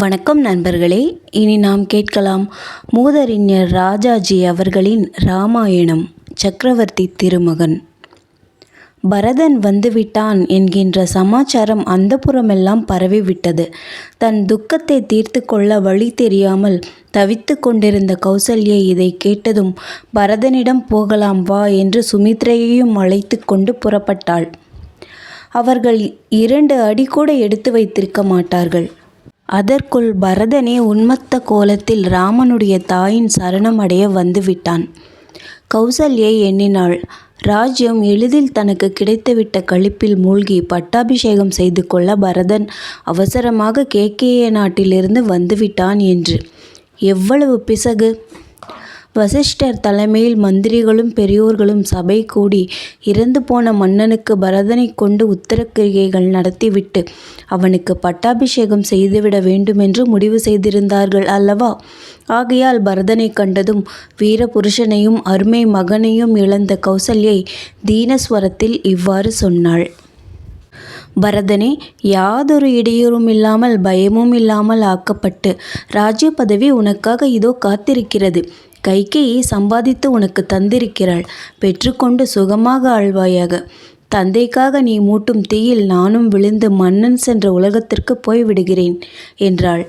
வணக்கம் நண்பர்களே. இனி நாம் கேட்கலாம் மூதறிஞர் ராஜாஜி அவர்களின் ராமாயணம் சக்கரவர்த்தி திருமகன். பரதன் வந்துவிட்டான் என்கின்ற சமாச்சாரம் அந்தப்புறமெல்லாம் பரவிவிட்டது. தன் துக்கத்தை தீர்த்து கொள்ள வழி தெரியாமல் தவித்து கொண்டிருந்த கௌசல்யை இதை கேட்டதும் பரதனிடம் போகலாம் வா என்று சுமித்ரையையும் அழைத்து கொண்டு புறப்பட்டாள். அவர்கள் இரண்டு அடி கூட எடுத்து வைத்திருக்க மாட்டார்கள். அதற்குள் பரதனே உன்மத்த கோலத்தில் ராமனுடைய தாயின் சரணமடைய வந்துவிட்டான். கௌசல்யை எண்ணினாள். ராஜ்யம் எளிதில் தனக்கு கிடைத்துவிட்ட களிப்பில் மூழ்கி பட்டாபிஷேகம் செய்து கொள்ள பரதன் அவசரமாக கேகேய நாட்டிலிருந்து வந்துவிட்டான் என்று. எவ்வளவு பிசகு! வசிஷ்டர் தலைமையில் மந்திரிகளும் பெரியோர்களும் சபை கூடி இறந்து போன மன்னனுக்கு பரதனை கொண்டு உத்தரக்கிரிகைகள் நடத்திவிட்டு அவனுக்கு பட்டாபிஷேகம் செய்துவிட வேண்டுமென்று முடிவு செய்திருந்தார்கள் அல்லவா? ஆகையால் பரதனை கண்டதும் வீர புருஷனையும் அருமை மகனையும் இழந்த கௌசல்யை தீனஸ்வரத்தில் இவ்வாறு சொன்னாள். பரதனே யாதொரு இடையூறும் இல்லாமல் பயமும் இல்லாமல் ஆக்கப்பட்டு ராஜ்ய பதவி உனக்காக இதோ காத்திருக்கிறது. கைகேயி சம்பாதித்து உனக்கு தந்திருக்கிறாள். பெற்றுக்கொண்டு சுகமாக ஆழ்வாயாக. தந்தைக்காக நீ மூட்டும் தீயில் நானும் விழுந்து மன்னன் சென்ற உலகத்திற்கு போய்விடுகிறேன் என்றாள்.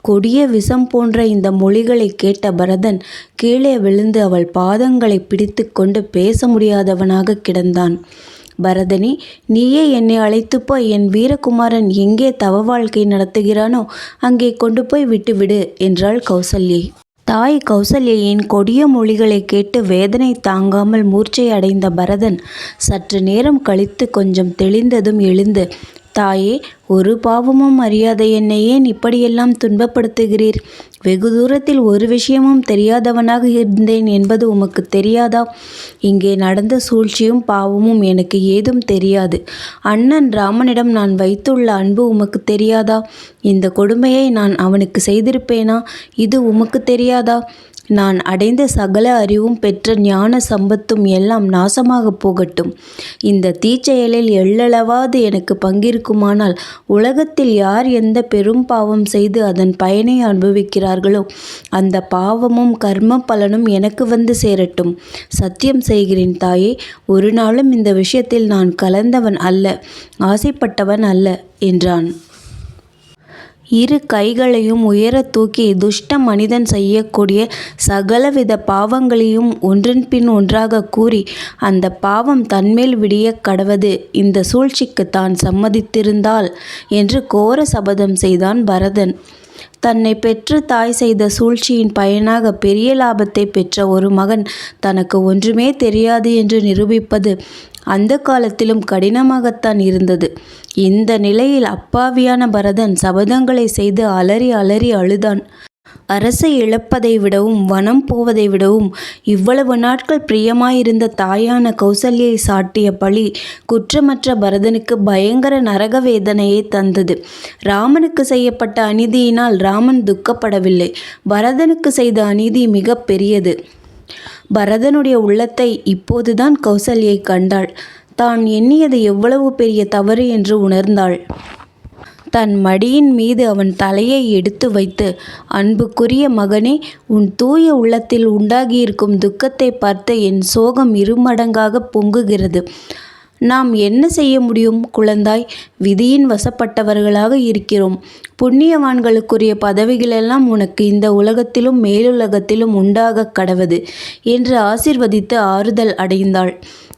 கொடிய விஷம் போன்ற இந்த மொழிகளை கேட்ட பரதன் கீழே விழுந்து அவள் பாதங்களை பிடித்து கொண்டு பேச முடியாதவனாக கிடந்தான். பரதனி நீயே என்னை அழைத்துப்போ என் வீரகுமாரன் எங்கே தவ வாழ்க்கை நடத்துகிறானோ அங்கே கொண்டு போய் விட்டுவிடு என்றாள் கௌசல்யை. தாய் கௌசல்யின் கொடிய மொழிகளை கேட்டு வேதனை தாங்காமல் மூர்ச்சை அடைந்த பரதன் சற்று நேரம் கழித்து கொஞ்சம் தெளிந்ததும் எழுந்து தாயே ஒரு பாவமும் அறியாத என்னை ஏன் இப்படியெல்லாம் துன்பப்படுத்துகிறீர். வெகு தூரத்தில் ஒரு விஷயமும் தெரியாதவனாக இருந்தேன் என்பது உமக்கு தெரியாதா? இங்கே நடந்த சூழ்ச்சியும் பாவமும் எனக்கு ஏதும் தெரியாது. அண்ணன் ராமனிடம் நான் வைத்துள்ள அன்பு உமக்கு தெரியாதா? இந்த கொடுமையை நான் அவனுக்கு செய்திருப்பேனா? இது உமக்கு தெரியாதா? நான் அடைந்த சகல அறிவும் பெற்ற ஞான சம்பத்தும் எல்லாம் நாசமாகப் போகட்டும். இந்த தீச்செயலில் எள்ளளவாது எனக்கு பங்கிருக்குமானால் உலகத்தில் யார் எந்த பெரும் பாவம் செய்து அதன் பயனை அனுபவிக்கிறார்களோ அந்த பாவமும் கர்ம பலனும் எனக்கு வந்து சேரட்டும். சத்தியம் செய்கிறேன் தாயே ஒரு நாளும் இந்த விஷயத்தில் நான் கலந்தவன் அல்ல ஆசைப்பட்டவன் அல்ல என்றான். இரு கைகளையும் உயர தூக்கி துஷ்ட மனிதன் செய்யக்கூடிய சகலவித பாவங்களையும் ஒன்றின் பின் ஒன்றாக கூறி அந்த பாவம் தன்மேல் விடிய கடவது இந்த சூழ்ச்சிக்கு தான் சம்மதித்திருந்தால் என்று கோர சபதம் செய்தான் பரதன். தன்னை பெற்று தாய் செய்த சூழ்ச்சியின் பயனாக பெரிய லாபத்தை பெற்ற ஒரு மகன் தனக்கு ஒன்றுமே தெரியாது என்று நிரூபிப்பது அந்த காலத்திலும் கடினமாகத்தான் இருந்தது. இந்த நிலையில் அப்பாவியான பரதன் சபதங்களை செய்து அலறி அலறி அழுதான். அரசை இழப்பதை விடவும் வனம் போவதை விடவும் இவ்வளவு நாட்கள் பிரியமாயிருந்த தாயான கௌசல்யை சாட்டிய பழி குற்றமற்ற பரதனுக்கு பயங்கர நரக வேதனையை தந்தது. ராமனுக்கு செய்யப்பட்ட அநீதியினால் ராமன் துக்கப்படவில்லை. பரதனுக்கு செய்த அநீதி மிக பெரியது. பரதனுடைய உள்ளத்தை இப்போதுதான் கௌசல்யை கண்டாள். தான் எண்ணியது எவ்வளவு பெரிய தவறு என்று உணர்ந்தாள். தன் மடியின் மீது அவன் தலையை எடுத்து வைத்து அன்புக்குரிய மகனே உன் தூய உள்ளத்தில் உண்டாகியிருக்கும் துக்கத்தை பார்த்து என் சோகம் இருமடங்காக பொங்குகிறது. நாம் என்ன செய்ய முடியும் குழந்தாய்? விதியின் வசப்பட்டவர்களாக இருக்கிறோம். புண்ணியவான்களுக்குரிய பதவிகளெல்லாம் உனக்கு இந்த உலகத்திலும் மேலுலகத்திலும் உண்டாக கடவது என்று ஆசிர்வதித்து ஆறுதல் அடைந்தாள்.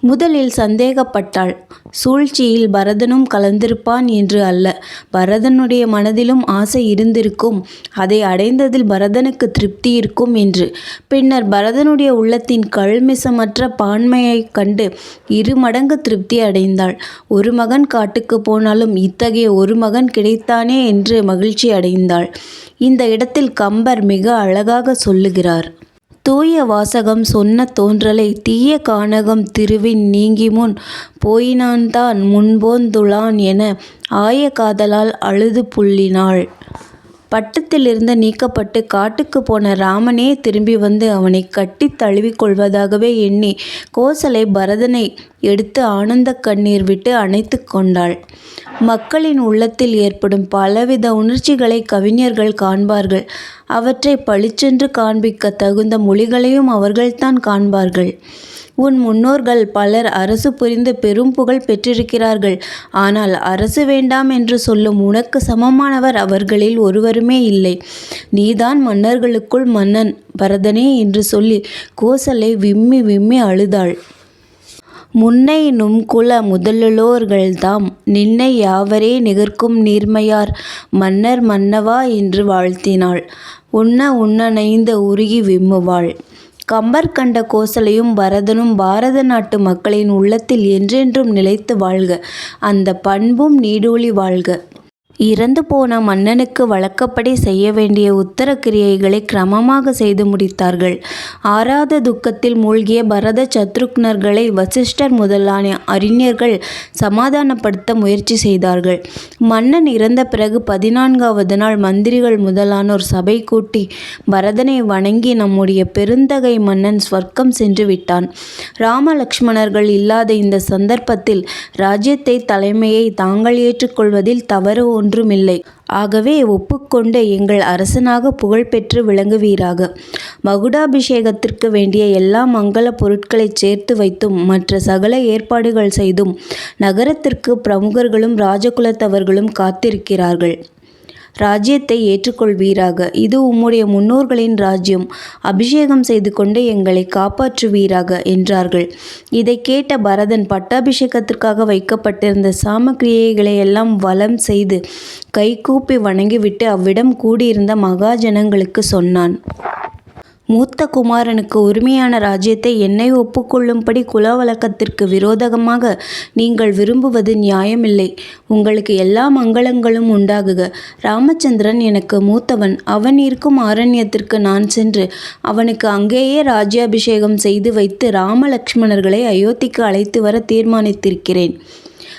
முதலில் சந்தேகப்பட்டாள். சூழ்ச்சியில் பரதனும் கலந்திருப்பான் என்று அல்ல. பரதனுடைய மனதிலும் ஆசை இருந்திருக்கும். அதை அடைந்ததில் பரதனுக்கு திருப்தி இருக்கும் என்று. பின்னர் பரதனுடைய உள்ளத்தின் கல்மிசமற்ற பான்மையைக் கண்டு இரு மடங்கு திருப்தி அடைந்தாள். ஒரு மகன் காட்டுக்கு போனாலும் இத்தகைய ஒரு மகன் கிடைத்தானே என்று மகிழ்ச்சி அடைந்தாள். இந்த இடத்தில் கம்பர் மிக அழகாக சொல்லுகிறார். தூய வாசகம் சொன்ன தோன்றலை தீய கானகம் திருவின் நீங்கி முன் போயினான்தான் முன்போந்துளான் என ஆய காதலால் அழுது புள்ளினாள். பட்டத்திலிருந்து நீக்கப்பட்டு காட்டுக்கு போன ராமனே திரும்பி வந்து அவனை கட்டி தழுவிக் கொள்வதாகவே எண்ணி கோசலை பரதனை எடுத்து ஆனந்த கண்ணீர் விட்டு அணைத்து கொண்டாள். மக்களின் உள்ளத்தில் ஏற்படும் பலவித உணர்ச்சிகளை கவிஞர்கள் காண்பார்கள். அவற்றை பளிச்சென்று காண்பிக்க தகுந்த மொழிகளையும் அவர்கள்தான் காண்பார்கள். உன் முன்னோர்கள் பலர் அரசு புரிந்து பெரும் புகழ் பெற்றிருக்கிறார்கள். ஆனால் அரசு வேண்டாம் என்று சொல்லும் உனக்கு சமமானவர் அவர்களில் ஒருவருமே இல்லை. நீதான் மன்னர்களுக்குள் மன்னன் பரதனே என்று சொல்லி கோசலை விம்மி விம்மி அழுதாள். முன்னை நும் குல முதலுளோர்கள்தாம் நின்னை யாவரே நிகர்க்கும் நீர்மையார் மன்னர் மன்னவா என்று வாழ்த்தினாள். உண்ண உன்னணைந்த உருகி விம்முவாள். கம்பர் கண்ட கோசலையும் பரதனும் பாரத நாட்டு மக்களின் உள்ளத்தில் என்றென்றும் நிலைத்து வாழ்க. அந்த பண்பும் நீடூழி வாழ்க. இறந்து போன மன்னனுக்கு வழக்கப்படி செய்ய வேண்டிய உத்தர கிரியைகளை கிரமமாக செய்து முடித்தார்கள். ஆறாத துக்கத்தில் மூழ்கிய பரத சத்ருக்னர்களை வசிஷ்டர் முதலான அறிஞர்கள் சமாதானப்படுத்த முயற்சி செய்தார்கள். மன்னன் இறந்த பிறகு பதினான்காவது நாள் மந்திரிகள் முதலானோர் சபை கூட்டி பரதனை வணங்கி நம்முடைய பெருந்தகை மன்னன் ஸ்வர்க்கம் சென்று விட்டான். ராம லக்ஷ்மணர்கள் இல்லாத இந்த சந்தர்ப்பத்தில் ராஜ்யத்தை தலைமையை தாங்கள் ஏற்றுக்கொள்வதில் தவறு ஒன்றுமில்லை. ஆகவே ஒப்புக்கொண்டு எங்கள் அரசனாக புகழ்பெற்று விளங்குவீராக. மகுடாபிஷேகத்திற்கு வேண்டிய எல்லா மங்கள பொருட்களை சேர்த்து வைத்தும் மற்ற சகல ஏற்பாடுகள் செய்தும் நகரத்திற்கு பிரமுகர்களும் ராஜகுலத்தவர்களும் காத்திருக்கிறார்கள். ராஜ்யத்தை ஏற்றுக்கொள்வீராக. இது உம்முடைய முன்னோர்களின் ராஜ்யம். அபிஷேகம் செய்து கொண்டு எங்களை காப்பாற்றுவீராக என்றார்கள். இதை கேட்ட பரதன் பட்டாபிஷேகத்திற்காக வைக்கப்பட்டிருந்த சாமக்கிரியைகளை எல்லாம் வலம் செய்து கைகூப்பி வணங்கிவிட்டு அவ்விடம் கூடியிருந்த மகாஜனங்களுக்கு சொன்னான். மூத்த குமாரனுக்கு உரிமையான ராஜ்யத்தை என்னை ஒப்புக்கொள்ளும்படி குலவழக்கத்திற்கு விரோதமாக நீங்கள் விரும்புவது நியாயமில்லை. உங்களுக்கு எல்லா மங்களங்களும் உண்டாகுக. ராமச்சந்திரன் எனக்கு மூத்தவன். அவன் இருக்கும் ஆரண்யத்திற்கு நான் சென்று அவனுக்கு அங்கேயே ராஜ்யாபிஷேகம் செய்து வைத்து ராமலக்ஷ்மணர்களை அயோத்திக்கு அழைத்து வர தீர்மானித்திருக்கிறேன்.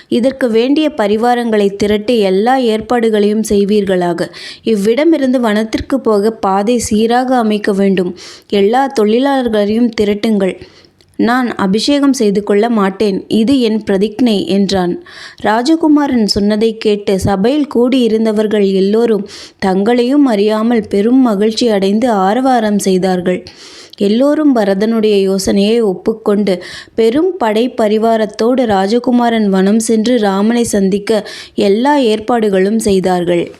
இதற்கு வேண்டிய பரிவாரங்களை திரட்டி எல்லா ஏற்பாடுகளையும் செய்வீர்களாக. இவ்விடமிருந்து வனத்திற்கு போக பாதை சீராக அமைக்க வேண்டும். எல்லா தொழிலாளர்களையும் திரட்டுங்கள். நான் அபிஷேகம் செய்து கொள்ள மாட்டேன். இது என் பிரதிக்னை என்றான். ராஜகுமாரன் சொன்னதை கேட்டு சபையில் கூடியிருந்தவர்கள் எல்லோரும் தங்களையும் அறியாமல் பெரும் மகிழ்ச்சி அடைந்து ஆரவாரம் செய்தார்கள். எல்லோரும் பரதனுடைய யோசனையை ஒப்புக்கொண்டு பெரும் படை பரிவாரத்தோடு ராஜகுமாரன் வனம் சென்று ராமனை சந்திக்க எல்லா ஏற்பாடுகளும் செய்தார்கள்.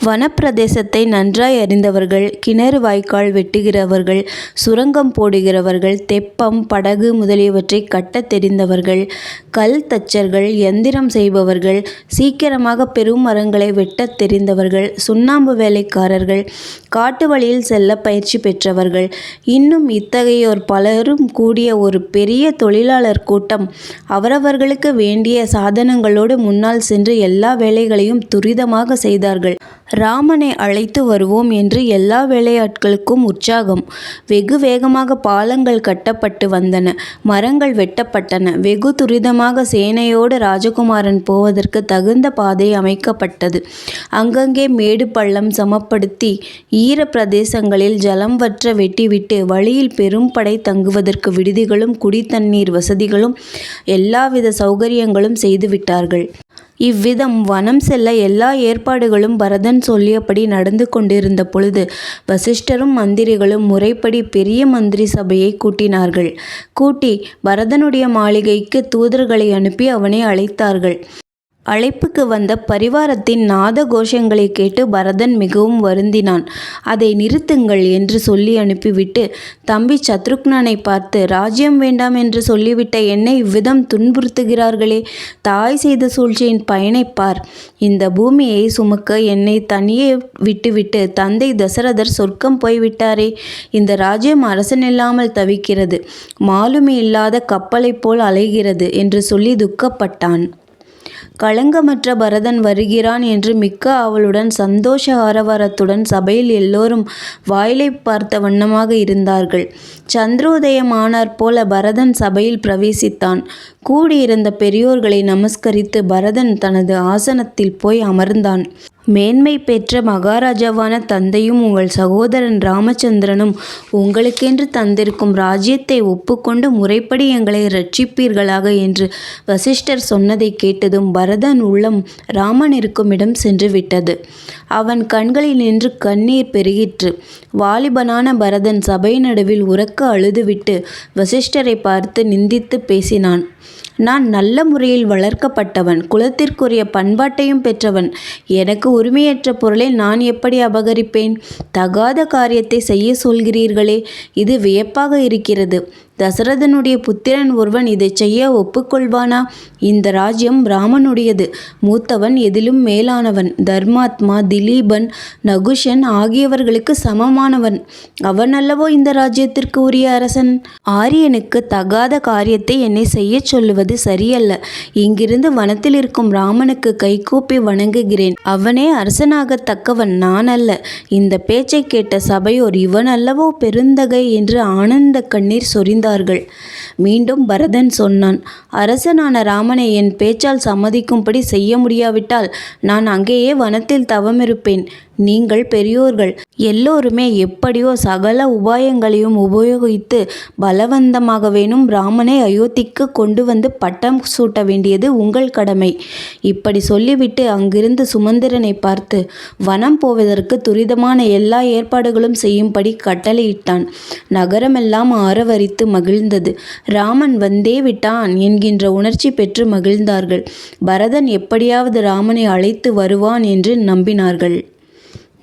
வனப்பிரதேசத்தை நன்றாய் அறிந்தவர்கள் கிணறு வாய்க்கால் வெட்டுகிறவர்கள் சுரங்கம் போடுகிறவர்கள் தெப்பம் படகு முதலியவற்றை கட்டத் தெரிந்தவர்கள் கல் தச்சர்கள் எந்திரம் செய்பவர்கள் சீக்கிரமாக பெரும் மரங்களை வெட்டத் தெரிந்தவர்கள் சுண்ணாம்பு வேலைக்காரர்கள் காட்டு வழியில் செல்ல பயிற்சி பெற்றவர்கள் இன்னும் இத்தகையோர் பலரும் கூடிய ஒரு பெரிய தொழிலாளர் கூட்டம். அவரவர்களுக்கு வேண்டிய சாதனங்களோடு முன்னால் சென்று எல்லா வேலைகளையும் துரிதமாக செய்தார்கள். ராமனை அழைத்து வருவோம் என்று எல்லா வேலையாட்களுக்கும் உற்சாகம். வெகு வேகமாக பாலங்கள் கட்டப்பட்டு வந்தன. மரங்கள் வெட்டப்பட்டன. வெகு துரிதமாக சேனையோடு ராஜகுமாரன் போவதற்கு தகுந்த பாதை அமைக்கப்பட்டது. அங்கங்கே மேடு பள்ளம் சமப்படுத்தி ஈர பிரதேசங்களில் ஜலம் வற்ற வெட்டிவிட்டு வழியில் பெரும் படை தங்குவதற்கு விடுதிகளும் குடித்தண்ணீர் வசதிகளும் எல்லாவித சௌகரியங்களும் செய்துவிட்டார்கள். இவ்விதம் வனம் செல்ல எல்லா ஏற்பாடுகளும் பரதன் சொல்லியபடி நடந்து கொண்டிருந்த பொழுது வசிஷ்டரும் மந்திரிகளும் முறைப்படி பெரிய மந்திரி சபையை கூட்டினார்கள். கூட்டி பரதனுடைய மாளிகைக்கு தூதர்களை அனுப்பி அவனை அழைத்தார்கள். அழைப்புக்கு வந்த பரிவாரத்தின் நாத கோஷங்களை கேட்டு பரதன் மிகவும் வருந்தினான். அதை நிறுத்துங்கள் என்று சொல்லி அனுப்பிவிட்டு தம்பி சத்ருக்னனை பார்த்து ராஜ்யம் வேண்டாம் என்று சொல்லிவிட்ட என்னை இவ்விதம் துன்புறுத்துகிறார்களே தாய் செய்த சூழ்ச்சியின் பயனை பார். இந்த பூமியை சுமக்க என்னை தனியே விட்டுவிட்டு தந்தை தசரதர் சொர்க்கம் போய்விட்டாரே இந்த ராஜ்யம் அரசனில்லாமல் தவிக்கிறது மாலுமி இல்லாத கப்பலைப் போல் அலைகிறது என்று சொல்லி துக்கப்பட்டான். களங்கமற்ற பரதன் வருகிறான் என்று மிக்க ஆவலுடன் சந்தோஷ ஆரவாரத்துடன் சபையில் எல்லோரும் வாயிலை பார்த்த வண்ணமாக இருந்தார்கள். சந்திரோதயமானாற் போல பரதன் சபையில் பிரவேசித்தான். கூடியிருந்த பெரியோர்களை நமஸ்கரித்து பரதன் தனது ஆசனத்தில் போய் அமர்ந்தான். மேன்மை பெற்ற மகாராஜாவான தந்தையும் உங்கள் சகோதரன் ராமச்சந்திரனும் உங்களுக்கென்று தந்திருக்கும் ராஜ்யத்தை ஒப்புக்கொண்டு முறைப்படி எங்களை ரட்சிப்பீர்களாக என்று வசிஷ்டர் சொன்னதைக் கேட்டதும் பரதன் உள்ளம் ராமன் இருக்கும் இடம் சென்று விட்டது. அவன் கண்களில் நின்று கண்ணீர் பெருகிற்று. வாலிபனான பரதன் சபை நடுவில் உரக்க அழுதுவிட்டு வசிஷ்டரைப் பார்த்து நிந்தித்துப் பேசினான். நான் நல்ல முறையில் வளர்க்கப்பட்டவன். குலத்திற்குரிய பண்பாட்டையும் பெற்றவன். எனக்கு உரிமையற்ற பொருளை நான் எப்படி அபகரிப்பேன்? தகாத காரியத்தை செய்ய சொல்கிறீர்களே இது வியப்பாக இருக்கிறது. தசரதனுடைய புத்திரன் ஒருவன் இதைச் செய்ய ஒப்புக்கொள்வானா? இந்த ராஜ்யம் ராமனுடையது. மூத்தவன் எதிலும் மேலானவன். தர்மாத்மா திலீபன் நகுஷன் ஆகியவர்களுக்கு சமமானவன். அவனல்லவோ இந்த ராஜ்யத்திற்கு உரிய அரசன். ஆரியனுக்கு தகாத காரியத்தை என்னை செய்யச் சொல்லுவது சரியல்ல. இங்கிருந்து வனத்தில் இருக்கும் ராமனுக்கு கைகூப்பி வணங்குகிறேன். அவனே அரசனாகத் தக்கவன் நான் அல்ல. இந்த பேச்சைக் கேட்ட சபையோர் இவனல்லவோ பெருந்தகை என்று ஆனந்த கண்ணீர் சொரிந்து சொரிந்தார்கள். மீண்டும் பரதன் சொன்னான் அரசனான ராமனை என் பேச்சால் சம்மதிக்கும்படி செய்ய முடியாவிட்டால் நான் அங்கேயே வனத்தில் தவமிருப்பேன். நீங்கள் பெரியோர்கள். எல்லோருமே எப்படியோ சகல உபாயங்களையும் உபயோகித்து பலவந்தமாகவேனும் ராமனை அயோத்திக்குக் கொண்டு வந்து பட்டம் சூட்ட வேண்டியது உங்கள் கடமை. இப்படி சொல்லிவிட்டு அங்கிருந்து சுமந்திரனைப் பார்த்து வனம் போவதற்கு துரிதமான எல்லா ஏற்பாடுகளும் செய்யும்படி கட்டளையிட்டான். நகரமெல்லாம் ஆரவரித்து மகிழ்ந்தது. ராமன் வந்தே விட்டான் என்கின்ற உணர்ச்சி பெற்று மகிழ்ந்தார்கள். பரதன் எப்படியாவது ராமனை அழைத்து வருவான் என்று நம்பினார்கள்.